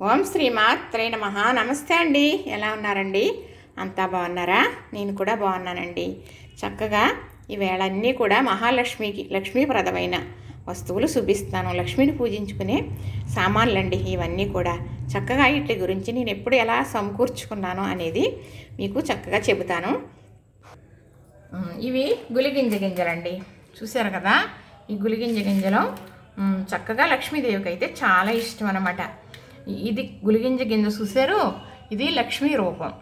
ఓం శ్రీ మాత్రే నమ. నమస్తే అండి. ఎలా ఉన్నారండి? అంతా బాగున్నారా? నేను కూడా బాగున్నానండి. చక్కగా ఈవేళ అన్నీ కూడా మహాలక్ష్మికి లక్ష్మీప్రదమైన వస్తువులు చూపిస్తాను లక్ష్మిని పూజించుకునే సామాన్లండి ఇవన్నీ కూడా. చక్కగా వీటి గురించి నేను ఎప్పుడు ఎలా సమకూర్చుకున్నాను అనేది మీకు చక్కగా చెబుతాను. ఇవి గులిగింజ గింజలండి. చూశారు కదా? ఈ గులిగింజ గింజలో చక్కగా లక్ష్మీదేవికి అయితే చాలా ఇష్టం అనమాట ఇది గులిగింజ గింజ చూశారు ఇది లక్ష్మీ రూపం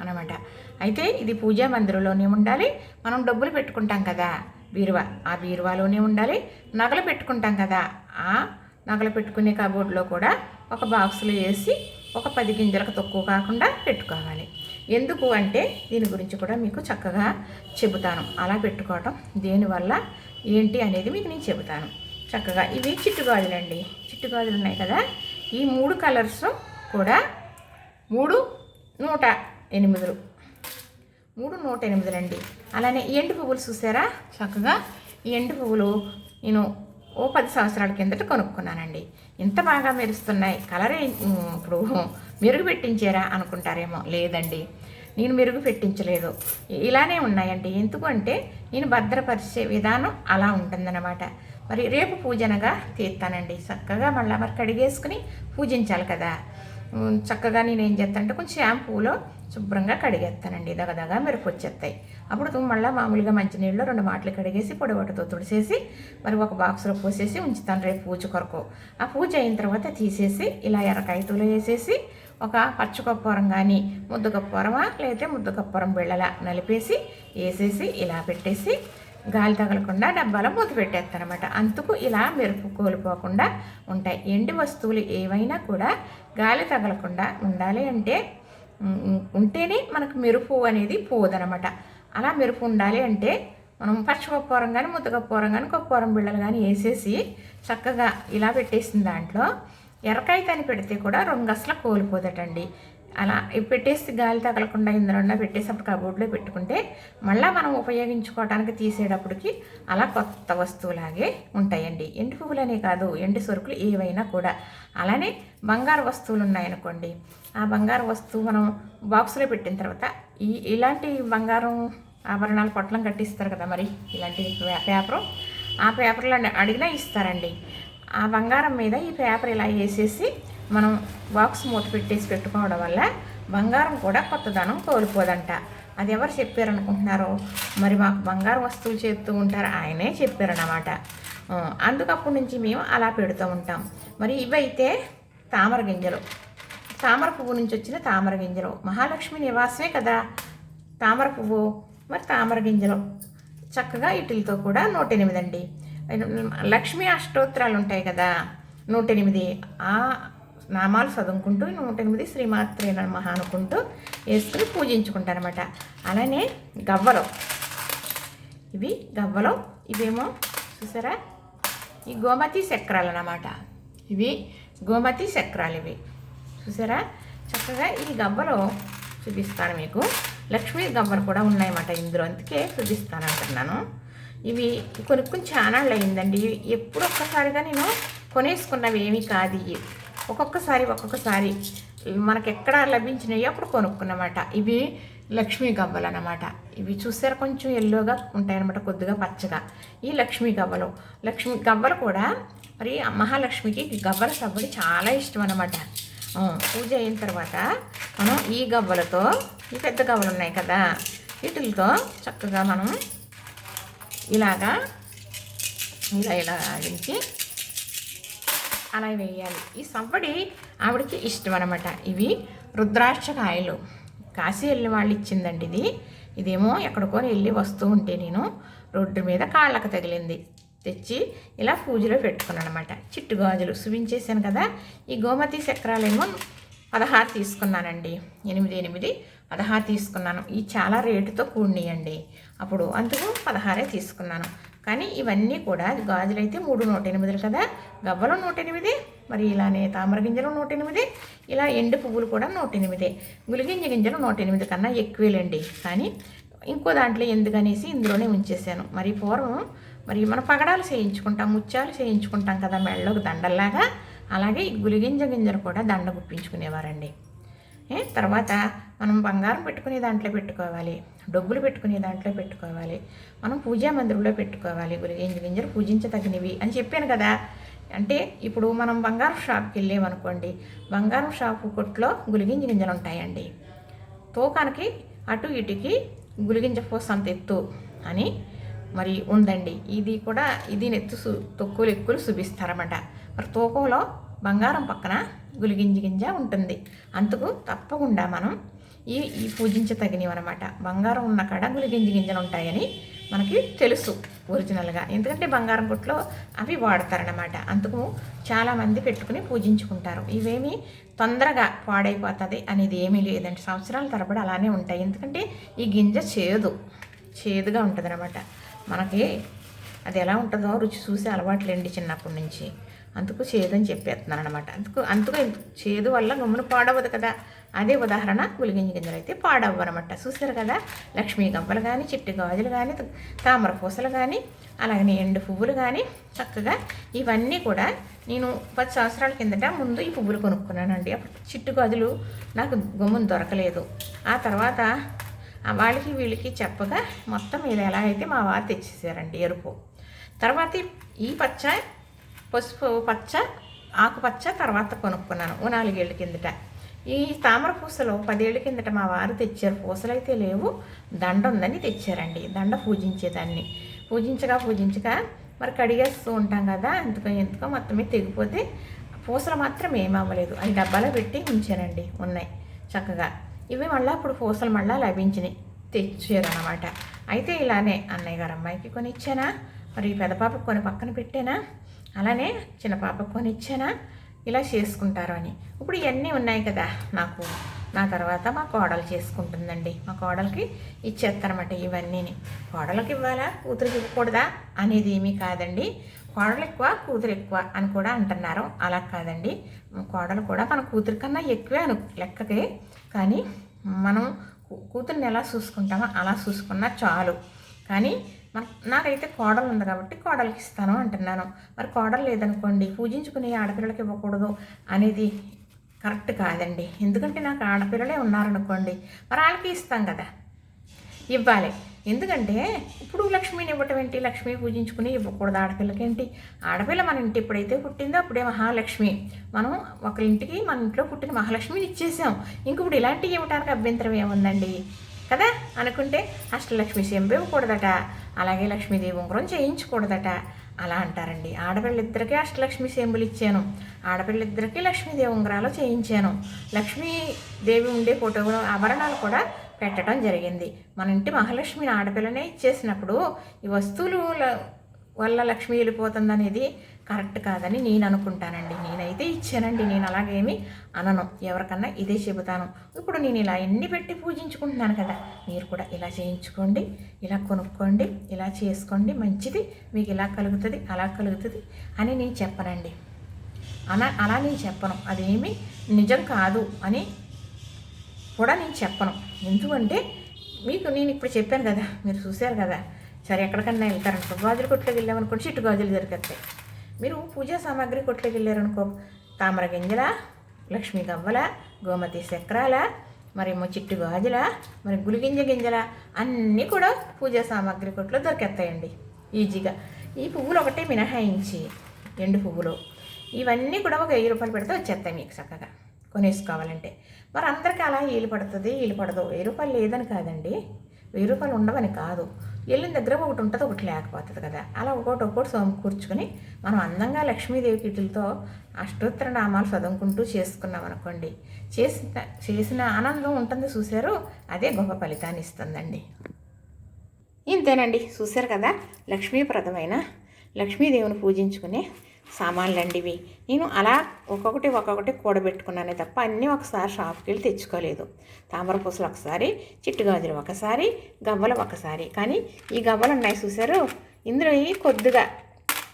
అనమాట అయితే ఇది పూజా మందిరంలోనే ఉండాలి మనం డబ్బులు పెట్టుకుంటాం కదా. బీరువా ఆ బీరువాలోనే ఉండాలి నగలు పెట్టుకుంటాం కదా. ఆ నగలు పెట్టుకునే కబోర్డ్లో కూడా ఒక బాక్స్లో వేసి ఒక పది గింజలకు తక్కువ కాకుండా పెట్టుకోవాలి. ఎందుకు అంటే దీని గురించి కూడా మీకు చక్కగా చెబుతాను. అలా పెట్టుకోవటం దేనివల్ల ఏంటి అనేది మీకు నేను చెబుతాను. చక్కగా ఇవి చిట్టుగాజులండి. చిట్టుగాజులు ఉన్నాయి కదా. ఈ మూడు కలర్స్ కూడా మూడు నూట ఎనిమిదిలు. మూడు నూట ఎనిమిదిలండి అలానే ఈ ఎండు పువ్వులు చూసారా? చక్కగా ఈ ఎండు పువ్వులు నేను ఓ పది సంవత్సరాల కిందట కొనుక్కున్నానండి. ఇంత బాగా మెరుస్తున్నాయి. కలర్ ఇప్పుడు మెరుగు పెట్టించారా అనుకుంటారేమో లేదండి. నేను మెరుగు పెట్టించలేదు. ఇలానే ఉన్నాయండి. ఎందుకు అంటే నేను భద్రపరిచే విధానం అలా ఉంటుందన్నమాట. మరి రేపు పూజనగా తీస్తానండి చక్కగా మళ్ళీ మరి కడిగేసుకుని పూజించాలి కదా. చక్కగా నేను ఏం చేస్తాను అంటే కొంచెం షాంపూలో శుభ్రంగా కడిగేస్తానండి. దగదగా మెరుపు వచ్చేస్తాయి అప్పుడు మళ్ళీ మామూలుగా మంచినీళ్ళు రెండు మాటలు కడిగేసి పొడివటతో తుడిసేసి మరి ఒక బాక్స్లో పోసేసి ఉంచుతాను రేపు పూజ కొరకు. ఆ పూజ అయిన తర్వాత తీసేసి ఇలా ఎర్రకాయతులు వేసేసి ఒక పచ్చకొప్పరం కానీ ముద్దకప్పూరమా లేకపోతే ముద్దకప్పూరం బిళ్ళలా నలిపేసి వేసేసి ఇలా పెట్టేసి గాలి తగలకుండా డబ్బాలో మూత పెట్టేస్తారనమాట అందుకు ఇలా మెరుపు కోల్పోకుండా ఉంటాయి. ఎండి వస్తువులు ఏవైనా కూడా గాలి తగలకుండా ఉండాలి అంటే ఉంటేనే మనకు మెరుపు అనేది పోదనమాట అలా మెరుపు ఉండాలి అంటే మనం పచ్చకప్పూరం కానీ ముద్దకప్పూరం కానీ కొప్పూరం బిళ్ళలు కానీ వేసేసి చక్కగా ఇలా పెట్టేసిన దాంట్లో ఎర్రకాయతని పెడితే కూడా రెండు అసలు కోల్పోదటండి. అలా పెట్టేసి గాలి తగలకుండా ఇందులో పెట్టేసి అప్పుడు కబోర్డ్లో పెట్టుకుంటే మళ్ళీ మనం ఉపయోగించుకోవడానికి తీసేటప్పటికి అలా కొత్త వస్తువులాగే ఉంటాయండి. ఎండు పువ్వులనే కాదు ఎండు సరుకులు ఏవైనా కూడా. అలానే బంగారు వస్తువులు ఉన్నాయనుకోండి. ఆ బంగారు వస్తువు మనం బాక్స్లో పెట్టిన తర్వాత ఈ ఇలాంటి బంగారం ఆభరణాలు పొట్లం కట్టిస్తారు కదా మరి ఇలాంటి పే- పేపరు. ఆ పేపర్లో అడిగినా ఇస్తారండి. ఆ బంగారం మీద ఈ పేపర్ ఇలా వేసేసి మనం బాక్స్ మూత పెట్టేసి పెట్టుకోవడం వల్ల బంగారం కూడా కొత్తదనం కోల్పోదంట. అది ఎవరు చెప్పారనుకుంటున్నారో? మరి మాకు బంగారం వస్తువులు చేస్తూ ఉంటారు ఆయనే చెప్పారన్నమాట. అందుకప్పటి నుంచి మేము అలా పెడుతూ ఉంటాం. మరి ఇవైతే తామర గింజలు. తామర పువ్వు నుంచి వచ్చిన తామర గింజలు. మహాలక్ష్మి నివాసమే కదా తామర పువ్వు. మరి తామర గింజలు చక్కగా ఇటీలతో కూడా నూట ఎనిమిది అండి లక్ష్మీ అష్టోత్తరాలు ఉంటాయి కదా నూట ఎనిమిది ఆ నామాలు చదువుకుంటూ నూట ఎనిమిది శ్రీమాత్రే నమః అనుకుంటూ వేసుకుని పూజించుకుంటారనమాట అలానే గవ్వలు. ఇవి గవ్వలు. ఇవేమో చూసారా? ఈ గోమతి చక్రాలు అన్నమాట ఇవి గోమతి చక్రాలు ఇవి. చూసారా? చక్కగా ఈ గవ్వలు చూపిస్తాను మీకు. లక్ష్మీ గవ్వలు కూడా ఉన్నాయన్నమాట ఇందులో. అందుకే చూపిస్తాను అంటున్నాను. ఇవి కొనుక్కుని ఛానళ్ళు అయిందండి. ఎప్పుడు ఒక్కసారిగా నేను కొనేసుకున్నవి ఏమీ కాదు ఇవి. ఒక్కొక్కసారి ఒక్కొక్కసారి మనకి ఎక్కడ లభించినాయో అప్పుడు కొనుక్కున్నమాట. ఇవి లక్ష్మీ గవ్వలు అన్నమాట. ఇవి చూసారా? కొంచెం ఎల్లోగా ఉంటాయన్నమాట కొద్దిగా పచ్చగా. ఈ లక్ష్మీ గవ్వలు. లక్ష్మీ గవ్వలు కూడా మరి మహాలక్ష్మికి గవ్వల సవ్వడి చాలా ఇష్టం అనమాట పూజ అయిన తర్వాత మనం ఈ గవ్వలతో ఈ పెద్ద గవ్వలు ఉన్నాయి కదా వీటితో చక్కగా మనం ఇలాగా ఇలా ఇలా ఆడించి అలా వేయాలి. ఈ సవ్వడి ఆవిడకి ఇష్టం అనమాట ఇవి రుద్రాక్ష కాయలు కాశీ వెళ్ళి వాళ్ళు ఇచ్చిందండి ఇది. ఇదేమో ఎక్కడికో వెళ్ళి వస్తూ ఉంటే నేను రోడ్డు మీద కాళ్ళకు తగిలింది. తెచ్చి ఇలా పూజలో పెట్టుకున్నాను అనమాట చిట్టు గాజులు సువించేసాను కదా ఈ గోమతి చక్రాలేమో పదహారు తీసుకున్నానండి. ఎనిమిది ఎనిమిది పదహారు తీసుకున్నాను. ఈ చాలా రేటుతో కూడినాయండి. అప్పుడు అందుకు పదహారే తీసుకున్నాను. కానీ ఇవన్నీ కూడా గాజులు అయితే మూడు నూట ఎనిమిదిలు కదా? గవ్వలు నూట ఎనిమిది మరి ఇలానే తామర గింజలు నూట ఎనిమిది ఇలా ఎండు పువ్వులు కూడా నూట ఎనిమిది గులిగింజ గింజలు నూట ఎనిమిది కన్నా ఎక్కువేలండి. కానీ ఇంకో దాంట్లో ఎందుకనేసి ఇందులోనే ఉంచేసాను మరి పూర్వం మరి మన పగడాలు చేయించుకుంటాం ముత్యాలు చేయించుకుంటాం కదా మెళ్ళకు దండల్లాగా? అలాగే ఈ గులిగింజ గింజలు కూడా దండ గుప్పించుకునేవారండి. తర్వాత మనం బంగారం పెట్టుకునే దాంట్లో పెట్టుకోవాలి డబ్బులు పెట్టుకునే దాంట్లో పెట్టుకోవాలి మనం పూజా మందిరంలో పెట్టుకోవాలి గులిగింజ గింజలు పూజించదగినవి అని చెప్పాను కదా. అంటే ఇప్పుడు మనం బంగారం షాప్కి వెళ్ళామనుకోండి బంగారం షాపు కొట్లో గులిగింజ గింజలు ఉంటాయండి. తూకానికి అటు ఇటుకి గులిగింజ పోసంత ఎత్తు అని మరి ఉందండి. ఇది కూడా ఇది నెత్తు తొక్కులు ఎక్కువలు చూపిస్తారన్నమాట మరి తూకంలో బంగారం పక్కన గులిగింజ గింజ ఉంటుంది. అందుకు తప్పకుండా మనం ఈ ఈ పూజించ అనమాట బంగారం ఉన్న కాడ గులిగింజ గింజలు ఉంటాయని మనకి తెలుసు ఒరిజినల్గా. ఎందుకంటే బంగారం కొట్లో అవి వాడతారనమాట అందుకు చాలామంది పెట్టుకుని పూజించుకుంటారు. ఇవేమి తొందరగా పాడైపోతుంది అనేది ఏమీ లేదంటే సంవత్సరాల తరబడి అలానే ఉంటాయి. ఎందుకంటే ఈ గింజ చేదు చేదుగా ఉంటుంది అనమాట మనకి అది ఎలా ఉంటుందో రుచి చూసి అలవాట్లేండి చిన్నప్పటి నుంచి. అందుకు చేదు అని చెప్పేస్తున్నాను అనమాట అందుకు అందుకు చేదు వల్ల గమ్మున పాడవదు కదా. అదే ఉదాహరణ గులిగింజ గింజలు అయితే పాడవ్వు అనమాట చూసారు కదా? లక్ష్మీ గంపలు కానీ చిట్టి గాజులు కానీ తామర పూసలు కానీ అలాగనే ఎండు పువ్వులు కానీ చక్కగా ఇవన్నీ కూడా నేను పది సంవత్సరాల కిందట ముందు ఈ పువ్వులు కొనుక్కున్నానండి. అప్పుడు చిట్టు గాజులు నాకు గమ్మున దొరకలేదు. ఆ తర్వాత వాళ్ళకి వీళ్ళకి చెప్పగా మొత్తం ఇది ఎలా అయితే మా వారు తెచ్చేసారండి ఎరుపు. తర్వాత ఈ పచ్చ పసుపు పచ్చ ఆకుపచ్చ తర్వాత కొనుక్కున్నాను. ఓ నాలుగేళ్ళ కిందట. ఈ తామర పూసలు పదేళ్ళ కిందట మా వారు తెచ్చారు. పూసలు అయితే లేవు. దండ ఉందని తెచ్చారండి. దండ పూజించేదాన్ని. పూజించగా పూజించగా మరి కడిగేస్తూ ఉంటాం కదా ఎందుకో ఎందుకో మొత్తమే తెగిపోతే పూసలు మాత్రం ఏమవ్వలేదు అవి డబ్బాలో పెట్టి ఉంచానండి ఉన్నాయి చక్కగా. ఇవి మళ్ళీ అప్పుడు పూసలు మళ్ళీ లభించినాయి. తెచ్చారనమాట అయితే ఇలానే అన్నయ్య గారు అమ్మాయికి కొని ఇచ్చానా మరి పెద్ద పాపకు కొని పక్కన పెట్టానా? అలానే చిన్న పాపకు కొనిచ్చానా? ఇలా చేసుకుంటారు అని. ఇప్పుడు ఇవన్నీ ఉన్నాయి కదా నాకు నా తర్వాత మా కోడలు చేసుకుంటుందండి. మా కోడలికి ఇచ్చేస్తారన్నమాట ఇవన్నీని. కోడలకి ఇవ్వాలా? కూతురికి ఇవ్వకూడదా? అనేది ఏమీ కాదండి. కోడలు ఎక్కువ కూతురు ఎక్కువ అని కూడా అంటున్నారు. అలా కాదండి. కోడలు కూడా మన కూతురి కన్నా ఎక్కువే అను లెక్కకి. కానీ మనం కూతుర్ని ఎలా చూసుకుంటామో అలా చూసుకున్నా చాలు. కానీ నాకైతే కోడలు ఉంది కాబట్టి కోడలికి ఇస్తాను అంటున్నాను. మరి కోడలు లేదనుకోండి పూజించుకునే ఆడపిల్లలకి ఇవ్వకూడదు అనేది కరెక్ట్ కాదండి. ఎందుకంటే నాకు ఆడపిల్లలే ఉన్నారనుకోండి మరి వాళ్ళకి ఇస్తాం కదా. ఇవ్వాలి. ఎందుకంటే ఇప్పుడు లక్ష్మిని ఇవ్వటం ఏంటి? లక్ష్మి పూజించుకుని ఇవ్వకూడదు ఆడపిల్లకేంటి ఆడపిల్ల మన ఇంటి ఎప్పుడైతే పుట్టిందో అప్పుడే మహాలక్ష్మి. మనం ఒకరింటికి మన ఇంట్లో పుట్టిన మహాలక్ష్మిని ఇచ్చేసాం. ఇంకప్పుడు ఇలాంటివి ఇవ్వడానికి అభ్యంతరం ఏముందండి? కదా? అనుకుంటే అష్టలక్ష్మి సెంబు ఇవ్వకూడదట. అలాగే లక్ష్మీదేవి ఉంగరం చేయించకూడదట. అలా అంటారండి. ఆడపిల్లిద్దరికీ అష్టలక్ష్మి సెంబులు ఇచ్చాను. ఆడపిల్లిద్దరికీ లక్ష్మీదేవి ఉంగరాలు చేయించాను. లక్ష్మీదేవి ఉండే ఫోటో ఆభరణాలు కూడా పెట్టడం జరిగింది. మన ఇంటి మహాలక్ష్మిని ఆడపిల్లనే ఇచ్చేసినప్పుడు ఈ వస్తువులు వల్ల లక్ష్మి వెళ్ళిపోతుంది అనేది కరెక్ట్ కాదని నేను అనుకుంటానండి నేనైతే ఇచ్చానండి. నేను అలాగేమి అనను. ఎవరికన్నా ఇదే చెబుతాను. ఇప్పుడు నేను ఇలా ఎన్ని పెట్టి పూజించుకుంటున్నాను కదా మీరు కూడా ఇలా చేయించుకోండి ఇలా కొనుక్కోండి ఇలా చేసుకోండి. మంచిది. మీకు ఇలా కలుగుతుంది అలా కలుగుతుంది అని నేను చెప్పనండి. అలా అలా నేను చెప్పను. అదేమి నిజం కాదు అని కూడా నేను చెప్పను. ఎందుకంటే మీకు నేను ఇప్పుడు చెప్పాను కదా మీరు చూశారు కదా. సరే ఎక్కడికన్నా వెళ్తారనుకో గాజులు కొట్టుకు వెళ్ళామనుకోండి చిట్టు గాజులు దొరికేస్తాయి. మీరు పూజా సామాగ్రి కొట్లోకి వెళ్ళారనుకో తామర గింజల లక్ష్మీ గవ్వల గోమతి చక్రాల మరేమో చిట్టు గాజుల మరి గులిగింజ గింజల అన్నీ కూడా పూజా సామాగ్రి కొట్లో దొరికేస్తాయండి. ఈజీగా. ఈ పువ్వులు ఒకటే మినహాయించి ఎండు పువ్వులు ఇవన్నీ కూడా ఒక వెయ్యి రూపాయలు పెడితే వచ్చేస్తాయి మీకు చక్కగా. కొనేసుకోవాలంటే. మరి అందరికీ అలా వీలు పడుతుంది వీలు పడదు. వెయ్యి రూపాయలు లేదని కాదండి. వెయ్యి రూపాయలు ఉండవని కాదు. వెళ్ళిన దగ్గర ఒకటి ఉంటుంది ఒకటి లేకపోతుంది కదా. అలా ఒకటి ఒకటి సమకూర్చుకొని మనం అందంగా లక్ష్మీదేవి కిటులతో అష్టోత్తర నామాలు చదువుకుంటూ చేసుకున్నాం అనుకోండి. చేసిన చేసిన ఆనందం ఉంటుంది చూసారు అదే గొప్ప ఫలితాన్ని ఇస్తుందండి. ఇంతేనండి చూశారు కదా? లక్ష్మీప్రదమైన లక్ష్మీదేవిని పూజించుకునే సామాన్లు ఇవి నేను అలా ఒక్కొక్కటి ఒక్కొక్కటి కూడబెట్టుకున్నానే తప్ప అన్నీ ఒకసారి షాప్కి వెళ్ళి తెచ్చుకోలేదు. తామర పూసలు ఒకసారి చిట్టుగాజులు ఒకసారి గవ్వలు ఒకసారి. కానీ ఈ గవ్వలు ఉన్నాయి చూసారు ఇందులో కొద్దిగా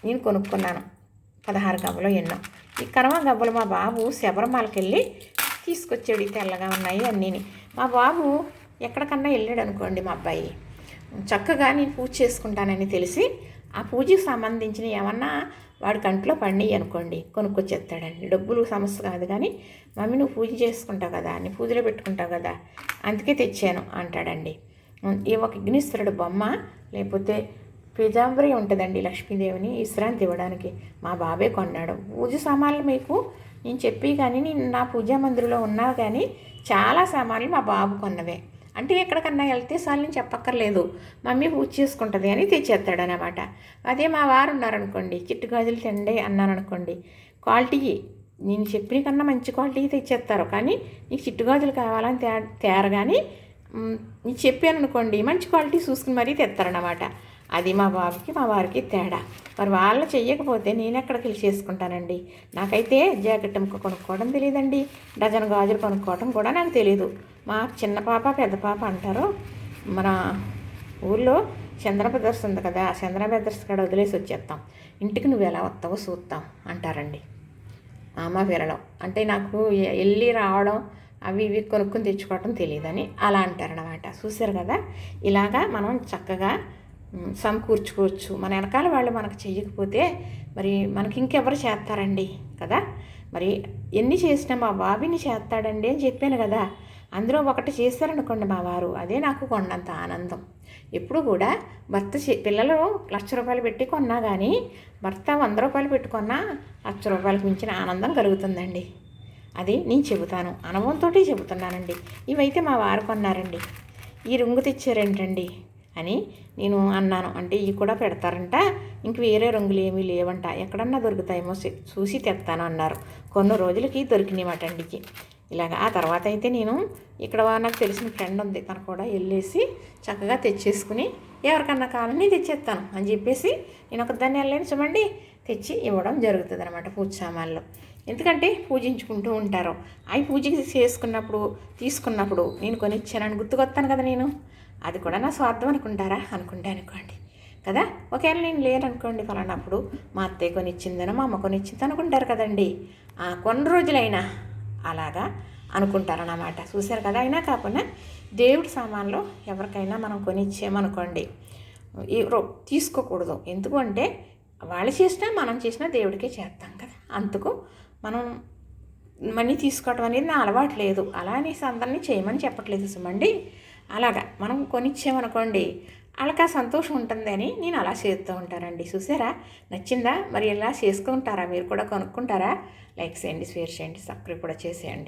నేను కొనుక్కున్నాను. పదహారు గవ్వలు ఎన్నో. ఈ కరవ గవ్వలు మా బాబు శబరిమలకి వెళ్ళి తీసుకొచ్చాడు. తెల్లగా ఉన్నాయి అన్నీని. మా బాబు ఎక్కడికన్నా వెళ్ళాడు అనుకోండి మా అబ్బాయి. చక్కగా నేను పూజ చేసుకుంటానని తెలిసి ఆ పూజకి సంబంధించిన ఏమన్నా వాడి కంట్లో పడినాయి అనుకోండి కొనుక్కొచ్చేస్తాడండి. డబ్బులు సమస్య కాదు కానీ మమ్మీ నువ్వు పూజ చేసుకుంటావు కదా అని పూజలో పెట్టుకుంటావు కదా అందుకే తెచ్చాను అంటాడండి. ఈ ఒక విఘ్నేశ్వరుడు బొమ్మ లేకపోతే పిజాంబరి ఉంటుందండి లక్ష్మీదేవిని విశ్రాంతి ఇవ్వడానికి. మా బాబే కొన్నాడు. పూజ సామాన్లు మీకు నేను చెప్పి కానీ నేను నా పూజా మందిరంలో ఉన్నా కానీ చాలా సామాన్లు మా బాబు కొన్నవే. అంటే ఎక్కడికన్నా వెళ్తే సార్ నేను చెప్పక్కర్లేదు. మమ్మీ పూజ చేసుకుంటుంది అని తెచ్చేస్తాడనమాట అదే మా వారు ఉన్నారనుకోండి చిట్టు గాజులు తిండే అన్నారనుకోండి క్వాలిటీ నేను చెప్పిన కన్నా మంచి క్వాలిటీ తెచ్చేస్తారు. కానీ నీకు చిట్టు గాజులు కావాలని తే తేరు కానీ నీకు చెప్పాను అనుకోండి మంచి క్వాలిటీ చూసుకుని మరీ తెస్తారనమాట అది మా బాబుకి మా వారికి తేడా. మరి వాళ్ళు చెయ్యకపోతే నేను ఎక్కడికి వెళ్ళి చేసుకుంటానండి? నాకైతే జాకెట్ ముక్క కొనుక్కోవడం తెలియదండి డజన్ గాజులు కొనుక్కోవడం కూడా నాకు తెలియదు మా చిన్న పాప పెద్ద పాప అంటారు. మన ఊళ్ళో చంద్ర బ్రదర్స్ ఉంది కదా చంద్ర బ్రదర్స్ కాడ వదిలేసి వచ్చేస్తాం ఇంటికి నువ్వు ఎలా వస్తావో చూస్తాం అంటారండి. అమ్మ వెళ్ళడం అంటే నాకు వెళ్ళి రావడం అవి ఇవి కొనుక్కొని తెచ్చుకోవడం తెలియదని అలా అంటారనమాట చూశారు కదా? ఇలాగా మనం చక్కగా సమకూర్చుకోవచ్చు. మన వెనకాల వాళ్ళు మనకు చేయకపోతే మరి మనకి ఇంకెవరు చేస్తారండి కదా? మరి ఎన్ని చేసినా మా బాబీని చేస్తాడండి అని చెప్పాను కదా. అందులో ఒకటి చేశారనుకోండి మా వారు అదే నాకు కొండంత ఆనందం. ఎప్పుడు కూడా భర్త పిల్లలు లక్ష రూపాయలు పెట్టి కొన్నా కానీ భర్త వంద రూపాయలు పెట్టుకున్నా లక్ష రూపాయలకు మించిన ఆనందం కలుగుతుందండి. అది నేను చెబుతాను. అనుభవంతో చెబుతున్నానండి. ఇవైతే మా వారు కొన్నారండి. ఈ రుంగు తెచ్చారేంటండి? అని నేను అన్నాను. అంటే ఇవి కూడా పెడతారంట. ఇంక వేరే రంగులు ఏమీ లేవంట. ఎక్కడన్నా దొరుకుతాయేమో చూసి తెస్తాను అన్నారు. కొన్ని రోజులకి దొరికినాయి అండికి. ఇలాగ ఆ తర్వాత అయితే నేను ఇక్కడ నాకు తెలిసిన ఫ్రెండ్ ఉంది. తను కూడా వెళ్ళేసి చక్కగా తెచ్చేసుకుని ఎవరికన్నా కావాలని తెచ్చేస్తాను అని చెప్పేసి నేను ఒక దాన్ని వెళ్ళాను. చూడండి తెచ్చి ఇవ్వడం జరుగుతుంది అనమాట పూజ సామాన్లు. ఎందుకంటే పూజించుకుంటూ ఉంటారు. అవి పూజ చేసుకున్నప్పుడు తీసుకున్నప్పుడు నేను కొనిచ్చానని గుర్తుకొస్తాను కదా నేను. అది కూడా నా స్వార్థం అనుకుంటారా? అనుకుంటే అనుకోండి. కదా? ఒకవేళ నేను లేననుకోండి ఫలానప్పుడు మా అత్తయ్య కొనిచ్చిందనో మా అమ్మ కొనిచ్చింది అనుకుంటారు కదండి. కొన్ని రోజులైనా అలాగా అనుకుంటారన్నమాట. చూశారు కదా? అయినా కాకుండా దేవుడి సామాన్లు ఎవరికైనా మనం కొనిచ్చామనుకోండి తీసుకోకూడదు. ఎందుకు అంటే వాళ్ళు చేసినా మనం చేసినా దేవుడికే చేస్తాం కదా? అందుకు మనం మనీ తీసుకోవటం అనేది నా అలవాటు లేదు. అలా అనేసి అందరినీ చేయమని చెప్పట్లేదు సుమండి. అలాగా మనం కొనిచ్చామనుకోండి వాళ్ళకి ఆ సంతోషం ఉంటుంది అని నేను అలా చేస్తూ ఉంటానండి. చూసారా? నచ్చిందా? మరి ఇలా చేసుకుంటారా? మీరు కూడా కొనుక్కుంటారా? లైక్ చేయండి షేర్ చేయండి సబ్స్క్రైబ్ కూడా చేసేయండి.